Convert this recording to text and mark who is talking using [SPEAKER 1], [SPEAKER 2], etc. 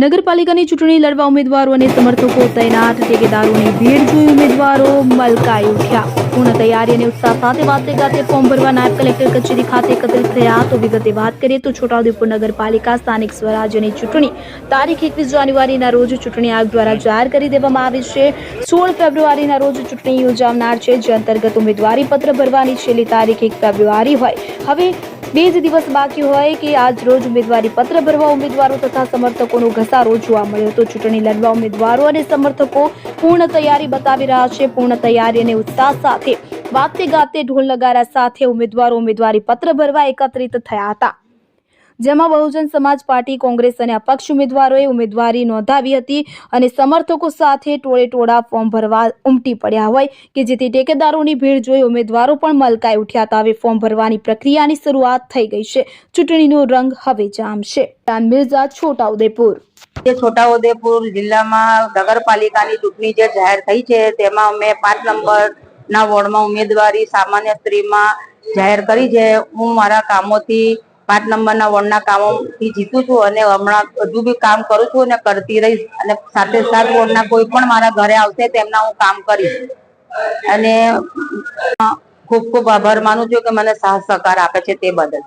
[SPEAKER 1] નગરપાલિકાની ચૂંટણી લડવા ઉમેદવારો અને સમર્થકો તૈનાત ઠેકેદારોની ભીડ જોઈ ઉમેદવારો મલકાઈ ઉઠ્યા. પૂર્ણ તૈયારી અને ઉત્સાહ સાથે વાતે ગાતે ફોર્મ ભરવા નાયબ કલેક્ટર કચેરી ખાતે એકત્રિત થયા. તો વિગતે વાત કરીએ તો છોટાઉદેપુર નગરપાલિકા સ્થાનિક સ્વરાજ્યની ચૂંટણી તારીખ એકવીસ જાન્યુઆરીના રોજ ચૂંટણી આયોગ દ્વારા જાહેર કરી દેવામાં આવી છે. સોળ ફેબ્રુઆરીના રોજ ચૂંટણી યોજાનાર છે. જે અંતર્ગત ઉમેદવારી પત્ર ભરવાની છેલ્લી તારીખ એક ફેબ્રુઆરી હોય. હવે બે જ દિવસ બાકી હોય કે આજ રોજ ઉમેદવારી પત્ર ભરવા ઉમેદવારો તથા સમર્થકોનો ઘસારો જોવા મળ્યો હતો. ચૂંટણી લડવા ઉમેદવારો અને સમર્થકો પૂર્ણ તૈયારી બતાવી રહ્યા છે. પૂર્ણ તૈયારી અને ઉત્સાહ સાથે વાતે ગાતે ઢોલ નગારા સાથે ઉમેદવારો ઉમેદવારી પત્ર ભરવા એકત્રિત થયા હતા. જેમાં બહુજન સમાજ પાર્ટી, કોંગ્રેસ અને અપક્ષ ઉમેદવારોએ ઉમેદવારી નોંધાવી હતી અને સમર્થકો સાથે ટોળે ટોળા ફોર્મ ભરવા ઉમટી પડ્યા હોય કે જેથી ટેકેદારોની ભીડ જોઈ ઉમેદવારો પણ મલકાઈ ઉઠ્યા હતા. હવે ફોર્મ ભરવાની પ્રક્રિયાની શરૂઆત થઈ ગઈ છે. ચૂંટણીનો રંગ હવે જામશે. મિર્ઝા, છોટાઉદેપુર.
[SPEAKER 2] જે છોટાઉદેપુર જિલ્લામાં નગરપાલિકાની ચૂંટણી જે જાહેર થઈ છે, તેમાં અમે પાંચ નંબરના વોર્ડમાં ઉમેદવારી સામાન્ય સ્ત્રીમાં જાહેર કરી છે. હું મારા કામોથી પાંચ નંબરના વોર્ડના કામોથી જીતું છું અને હમણાં હજુ બી કામ કરું છું અને કરતી રહીશ. અને સાથે સાત વોર્ડના કોઈ પણ મારા ઘરે આવશે તેમના હું કામ કરીશ. અને ખૂબ ખૂબ આભાર માનું છું કે મને સાહસ સહકાર આપે છે તે બદલ.